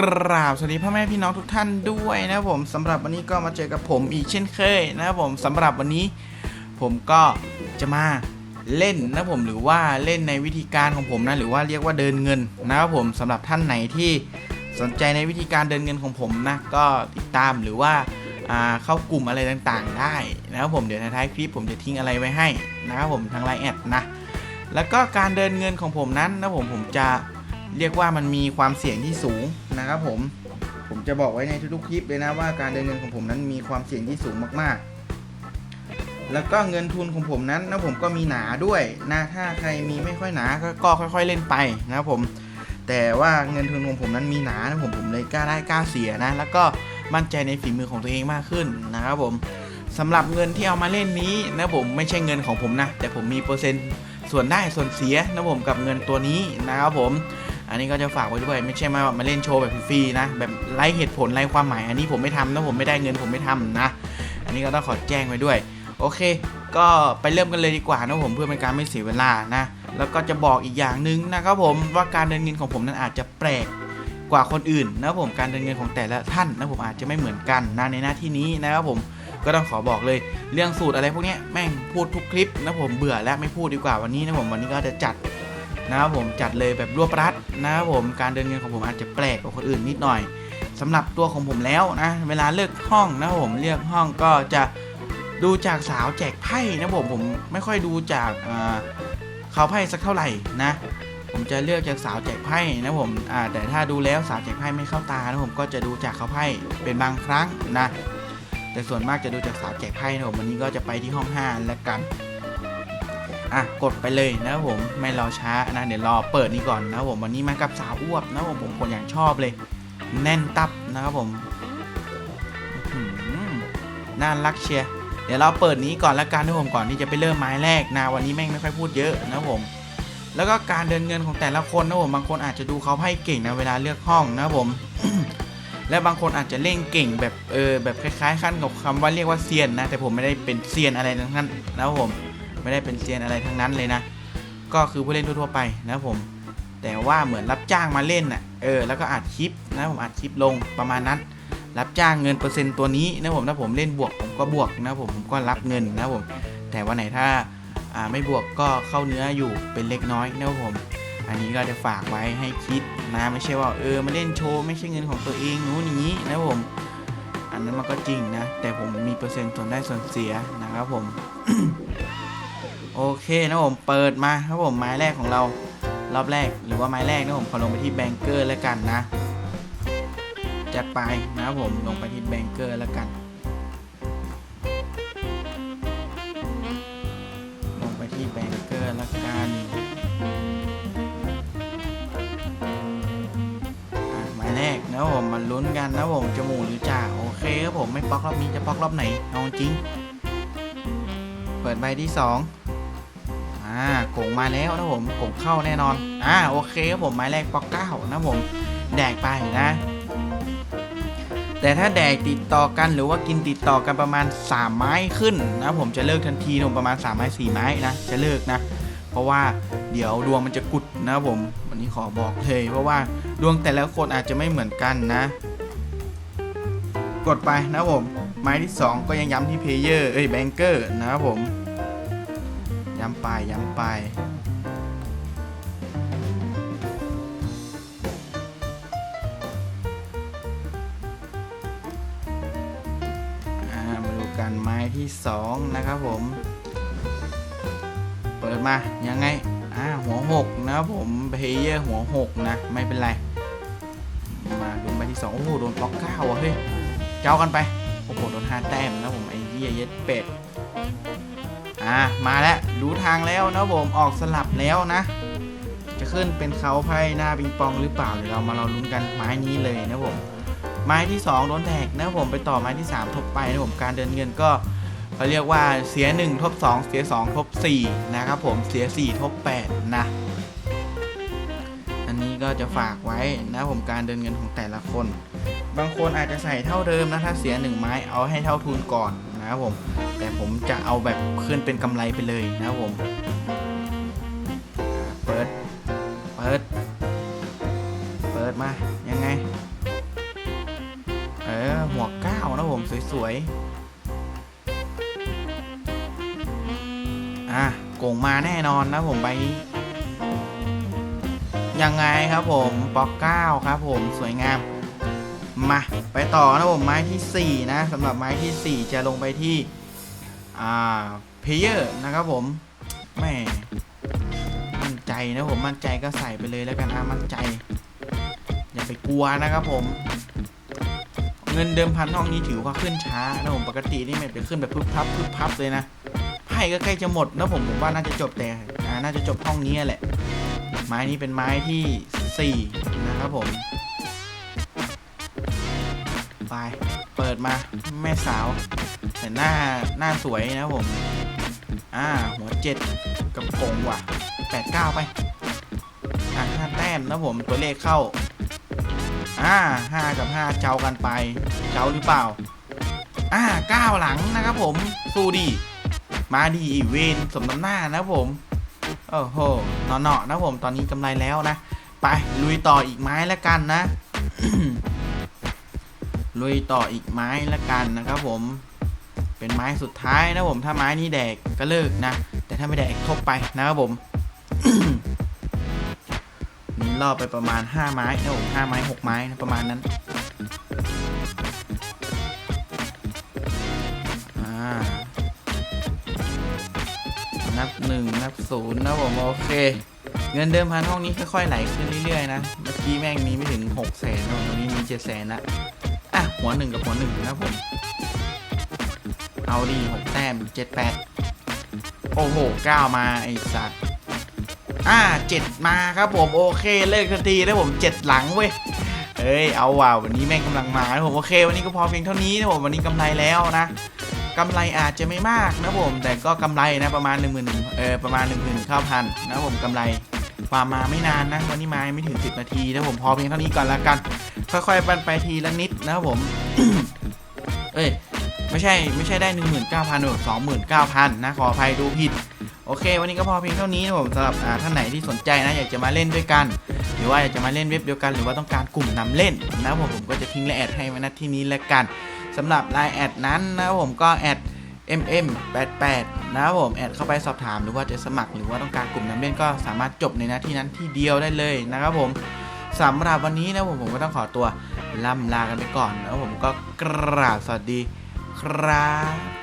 กราบสวัสดีพ่อแม่พี่น้องทุกท่านด้วยนะครับผมสำหรับวันนี้ก็มาเจอกับผมอีกเช่นเคยนะครับผมสำหรับวันนี้ ผมก็จะมาเล่นนะผมหรือว่าเล่นในวิธีการของผมนะหรือว่าเรียกว่าเดินเงินนะครับผมสำหรับท่านไหนที่สนใจในวิธีการเดินเงินของผมนะก็ติดตามหรือว่าอ่าเข้ากลุ่มอะไรต่างๆ ได้นะครับผมเดี๋ยวในท้ายคลิปผมจะทิ้งอะไรไว้ให้นะครับผมทางไลน์แอดนะแล้วก็การเดินเงินของผมนั้นนะผมผมจะ เรียกว่ามันมีความเสี่ยงที่สูงนะครับผมผมจะบอกไว้ในทุกๆคลิปเลยนะว่าการเดินเงินของผมนั้นมีความเสี่ยงที่สูงมากๆ แล้วก็เงินทุนของผมนั้นนะผมก็มีหนาด้วยนะถ้าใครมีไม่ค่อยหนาก็ค่อย ๆเล่นไปนะครับผมแต่ว่าเงินทุนของผมนั้นมีหนานะผมผมเลยกล้าได้กล้าเสียนะ แล้วก็มั่นใจในฝีมือของตัวเองมากขึ้นนะครับผมสำหรับเงินที่เอามาเล่นนี้นะผมไม่ใช่เงินของผมนะ แต่ผมมีเปอร์เซ็นต์ส่วนได้ส่วนเสียนะผมกับเงินตัวนี้นะครับผม อันนี้ก็จะฝากไว้ด้วยไม่ใช่มามาเล่นโชว์แบบฟรีนะ แบบไร้เหตุผลไร้ความหมาย อันนี้ผมไม่ทำนะผมไม่ได้เงินผมไม่ทำนะ อันนี้ก็ต้องขอแจ้งไว้ด้วย โอเค ก็ไปเริ่มกันเลยดีกว่านะผมเพื่อเป็นการไม่เสียเวลานะ แล้วก็จะบอกอีกอย่างหนึ่งนะครับผมว่าการเดินเงินของผมนั้นอาจจะแปลกกว่าคนอื่นนะครับผมการเดินเงินของแต่ละท่านนะผมอาจจะไม่เหมือนกันนะในหน้าที่นี้นะครับผมก็ต้องขอบอกเลยเรื่องสูตรอะไรพวกนี้แม่งพูดทุกคลิปนะผมเบื่อแล้วไม่พูดดีกว่าวันนี้นะผมวันนี้ก็จะจัด นะครับผมจัดเลยแบบรวบรัดนะครับผมการเดินเงินของผมอาจจะแปลกกว่าคนอื่นนิดหน่อยสำหรับตัวของผมแล้วนะเวลาเลือกห้องนะครับผมเลือกห้องก็จะดูจากสาวแจกไพ่นะผมผมไม่ค่อยดูจากเขาไพ่สักเท่าไหร่นะผมจะเลือกจากสาวแจกไพ่นะผมแต่ถ้าดูแล้วสาวแจกไพ่ไม่เข้าตานะผมก็จะดูจากเขาไพ่เป็นบางครั้งนะแต่ส่วนมากจะดูจากสาวแจกไพ่นะผมวันนี้ก็จะไปที่ห้อง5แล้วกัน อะกดไปเลยนะครับผมไม่รอช้านะเดี๋ยวรอเปิดนี่ก่อนนะครับผมวันนี้มากับสาวอ้วบนะครับผมผมคนอย่างชอบเลย แน่นตับนะครับผมน่ารักเชียร์เดี๋ยวเราเปิดนี้ก่อนละกันนะครับผมก่อนที่จะไปเริ่มไม้แรกนะวันนี้แม่งไม่ค่อยพูดเยอะนะครับผม แล้วก็การเดินเงินของแต่ละคนนะผมบางคนอาจจะดูเขาไพ่เก่งนะเวลาเลือกห้องนะครับผมและบางคนอาจจะเล่นเก่งแบบเออแบบคล้ายๆขั้นกับคำว่าเรียกว่าเซียนนะแต่ผมไม่ได้เป็นเซียนอะไรทั้งนั้นนะครับผม ไม่ได้เป็นเซียนอะไรทั้งนั้นเลยนะ ก็คือผู้เล่นทั่วๆไปนะผม แต่ว่าเหมือนรับจ้างมาเล่นน่ะ เออ แล้วก็อัดคลิปนะผมอัดคลิปลงประมาณนั้น รับจ้างเงินเปอร์เซ็นต์ตัวนี้นะผมถ้าผมเล่นบวกผมก็บวกนะผมผมก็รับเงินนะผม แต่วันไหนถ้าอ่าไม่บวกก็เข้าเนื้ออยู่เป็นเล็กน้อยนะครับผม อันนี้ก็จะฝากไว้ให้คิดนะไม่ใช่ว่าเออมาเล่นโชว์ไม่ใช่เงินของตัวเองนู้นอย่างนี้นะครับผม อันนั้นมันก็จริงนะ แต่ผมมีเปอร์เซ็นต์ส่วนได้ส่วนเสียนะครับผม โอเคนะผมเปิดมาครับผมไม้แรกของเรารอบแรกหรือว่าไม้แรกนะผมขอลงไปที่แบงเกอร์แล้วกันนะจัดไปนะครับผมลงไปที่แบงเกอร์แล้วกัน ลงไปที่แบงเกอร์แล้วกันหมายแรกนะผมมาลุ้นกันนะผมจมูกหรือจ่าโอเคครับผมไม่ป๊อกรอบนี้จะป๊อกรอบไหนเอาจริง เปิดใบที่สอง อ่ากงมาแล้วนะผมกงเข้าแน่นอน อ่าโอเคครับผมไม้แรกปอกเก้านะผมแดกไปนะ แต่ถ้าแดกติดต่อกันหรือว่ากินติดต่อกันประมาณ 3 ไม้ขึ้นนะผมจะเลิกทันทีนมประมาณ 3 ไม้ 4 ไม้นะจะเลิกนะ เพราะว่าเดี๋ยวดวงมันจะกุดนะผมวันนี้ขอบอกเลยเพราะว่าดวงแต่ละคนอาจจะไม่เหมือนกันนะ กดไปนะผมไม้ที่ 2 ก็ยังย้ำที่เพลเยอร์เอ้ยแบงเกอร์นะครับผม ย้ำไปย้ำไปมาดูกันไม้ที่ 2 นะครับผม เปิดมา ยังไง อ่า หัวหกนะครับผมเพเยอร์หัวหกนะ ไม่เป็นไร มาดูใบที่สองโอ้โห โดนบล็อกเก้าอะเฮ้ย เจ้ากันไป โอ้โห โดนห้าแต้มนะผม ไอ้เหี้ยเย็ดเป็ด อ่ามาแล้วรู้ทางแล้วนะผมออกสลับแล้วนะ จะขึ้นเป็นเขาไพ่หน้าปิงปองหรือเปล่าเดี๋ยวเรามาเราลุ้นกันไม้นี้เลยนะผมไม้ที่ 2 โดนแทกนะผมไปต่อไม้ที่ 3 ทบไปนะผมการเดินเงินก็เขาเรียกว่าเสีย 1 ทบ 2 เสีย 2 ทบ 4 นะครับผมเสีย 4 ทบ 8 นะ อันนี้ก็จะฝากไว้นะผมการเดินเงินของแต่ละคน บางคนอาจจะใส่เท่าเดิมนะถ้าเสีย 1 ไม้เอาให้เท่าทุนก่อน นะครับผม แต่ผมจะเอาแบบขึ้นเป็นกำไรไปเลยนะครับผมเปิด เปิด เปิดมา ยังไง เออหัวเก้านะผมสวยๆ อะโกงมาแน่นอนนะผมไปยังไงครับผม ปอกเก้าครับผมสวยงาม มาไปต่อนะผมไม้ที่ 4 นะสำหรับไม้ที่ 4 จะลงไปที่ อ่าเพเยอร์นะครับผมแม่มั่นใจนะผมมั่นใจก็ใส่ไปเลยแล้วกันอะมั่นใจ อย่าไปกลัวนะครับผม เงินเดิมพันห้องนี้ถือว่าขึ้นช้านะผมปกตินี่มันจะขึ้นแบบพึบพับพึบพับเลยนะไพ่ก็ใกล้จะหมดนะผมผมว่าน่าจะจบแต่น่าจะจบห้องนี้แหละ ไม้นี้เป็นไม้ที่ 4 นะครับผม ไป เปิดมาแม่สาวแต่หน้าหน้าสวยนะผม อ่า หัวเจ็ดกับกงว่ะแปดเก้าไป อะห้าแต้มนะผมตัวเลขเข้า อ่าห้ากับห้าเจ้ากันไป เจ้าหรือเปล่า อ่าเก้าหลังนะครับผม สู้ดี มาดีอีเวนสมน้ำหน้านะผม โอ้โหเนาะๆนะผมตอนนี้กำไรแล้วนะ ไปลุยต่ออีกไม้แล้วกันนะ ลุยต่ออีกไม้ล้วกันนะครับ ผมเป็นไม้สุดท้ายนะผมถ้าไม้นี้แดกก็เลิกนะ แต่ถ้าไม่แดกทบไปนะครับผมนี่รอบไปประมาณ 5 ไม้นะผม5ไม้ 6 ไม้นะประมาณนั้นนับหนึ่งนับศูนย์นะผมโอเค เงินเดิมพันห้องนี้ค่อยๆไหลขึ้นเรื่อยๆนะ เมื่อกี้แม่งมีไม่ถึง6กแสนตรงนี้มี7แสนละ อะ หัวหนึ่งกับหัวหนึ่งนะผม เอาดีหกแต้มเจ็ดแปดโอ้โหเก้ามาไอสัตว์อ่าเจ็ดมาครับผมโอเคเลิกทันทีนะผมเจ็ดหลังเว้ยเอ้ยเอาว่ะวันนี้แม่งกำลังมานะผมโอเค วันนี้ก็พอเพียงเท่านี้นะผมวันนี้กำไรแล้วนะกำไรอาจจะไม่มากนะผม แต่ก็กำไรนะประมาณ1 0 0 0 0เออประมาณ1 0 0 0 0ข้าพันนะผมกำไร ความมาไม่นานนะวันนี้มาไม่ถึง 10 นาทีนะผมพอเพียงเท่านี้ก่อนละกัน ค่อยๆปันไปทีละนิดนะครับผม เอ้ยไม่ใช่ไม่ใช่ได้ 19,000หรือ29,000 นะขออภัยดูผิด โอเค วันนี้ก็พอเพียงเท่านี้นะผมสำหรับท่านไหนที่สนใจนะอยากจะมาเล่นด้วยกัน หรือว่าอยากจะมาเล่นเว็บเดียวกันหรือว่าต้องการกลุ่มนำเล่นนะผมผมก็จะทิ้งไลน์แอดให้ไว้ณที่นี้แล้วกันสำหรับไลน์แอดนั้นนะผมก็แอด mm88 นะครับผม แอดเข้าไปสอบถามหรือว่าจะสมัคร หรือว่าต้องการกลุ่มนำเล่นก็สามารถจบในหน้าที่นั้นที่เดียวได้เลยนะครับผมสำหรับวันนี้นะผมผมก็ต้องขอตัวล่ำลากันไปก่อนนะครับผมก็กราบสวัสดีครับ